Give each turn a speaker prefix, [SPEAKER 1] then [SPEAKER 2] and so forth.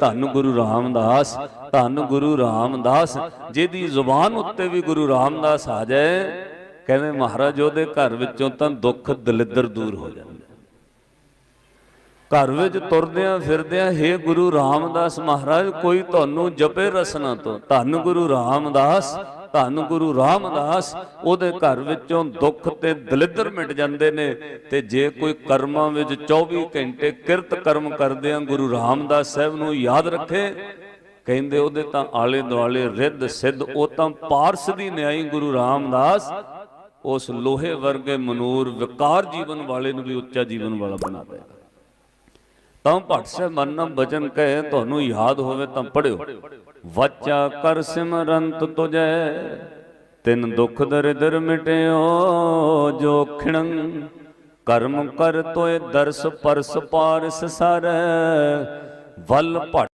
[SPEAKER 1] ਧੰਨ ਗੁਰੂ ਰਾਮਦਾਸ, ਧੰਨ ਗੁਰੂ ਰਾਮਦਾਸ, ਜਿਹਦੀ ਜ਼ੁਬਾਨ ਉੱਤੇ ਵੀ ਗੁਰੂ ਰਾਮਦਾਸ ਆ ਜਾਏ, ਕਹਿੰਦੇ ਮਹਾਰਾਜ ਉਹਦੇ ਘਰ ਵਿੱਚੋਂ ਤਾਂ ਦੁੱਖ ਦਲਿੱਦਰ ਦੂਰ ਹੋ ਜਾਂਦਾ। ਘਰ ਵਿੱਚ ਤੁਰਦਿਆਂ ਫਿਰਦਿਆਂ, ਹੇ ਗੁਰੂ ਰਾਮਦਾਸ ਮਹਾਰਾਜ, ਕੋਈ ਤੁਹਾਨੂੰ ਜਪੇ ਰਸਨਾ ਤੋਂ। ਧੰਨ ਗੁਰੂ ਰਾਮਦਾਸ ਧੰਨ ਗੁਰੂ ਰਾਮਦਾਸ, ਉਹਦੇ ਘਰ ਵਿੱਚੋਂ ਦੁੱਖ ਤੇ ਦਲਿੱਦਰ ਮਿਟ ਜਾਂਦੇ ਨੇ ਤੇ ਜੇ ਕੋਈ ਕਰਮਾਂ ਵਿੱਚ 24 ਘੰਟੇ ਕਿਰਤ ਕਰਮ ਕਰਦਿਆਂ ਗੁਰੂ ਰਾਮਦਾਸ ਸਾਹਿਬ ਨੂੰ ਯਾਦ ਰੱਖੇ। ਕਹਿੰਦੇ ਉਹਦੇ ਤਾਂ ਆਲੇ ਦੁਆਲੇ ਰਿੱਧ ਸਿੱਧ, ਉਹ ਤਾਂ ਪਾਰਸ ਦੀ ਨਿਆਈ ਗੁਰੂ ਰਾਮਦਾਸ, ਉਸ ਲੋਹੇ ਵਰਗੇ ਮਨੂਰ ਵਿਕਾਰ ਜੀਵਨ ਵਾਲੇ ਨੂੰ ਵੀ ਉੱਚਾ ਜੀਵਨ ਵਾਲਾ ਬਣਾ ਦੇਗਾ। ਤਾਂ ਭੱਟ ਸਾਹਿਬ ਮਨ ਬਚਨ ਕਹੇ, ਤੁਹਾਨੂੰ ਯਾਦ ਹੋਵੇ ਤਾਂ ਪੜਿਓ ਵਾਚਾ ਕਰ ਸਿਮਰੰਤ ਤੁਜੈ ਤਿਨ ਦੁਖ ਦਰਿਦਰ ਮਿਟਿਓ, ਜੋ ਖਿਣੰ। ਕਰਮ ਕਰ ਤੋਏ ਦਰਸ ਪਰਸ ਪਾਰਸ ਸਰੈ, ਵੱਲ ਭੱਟ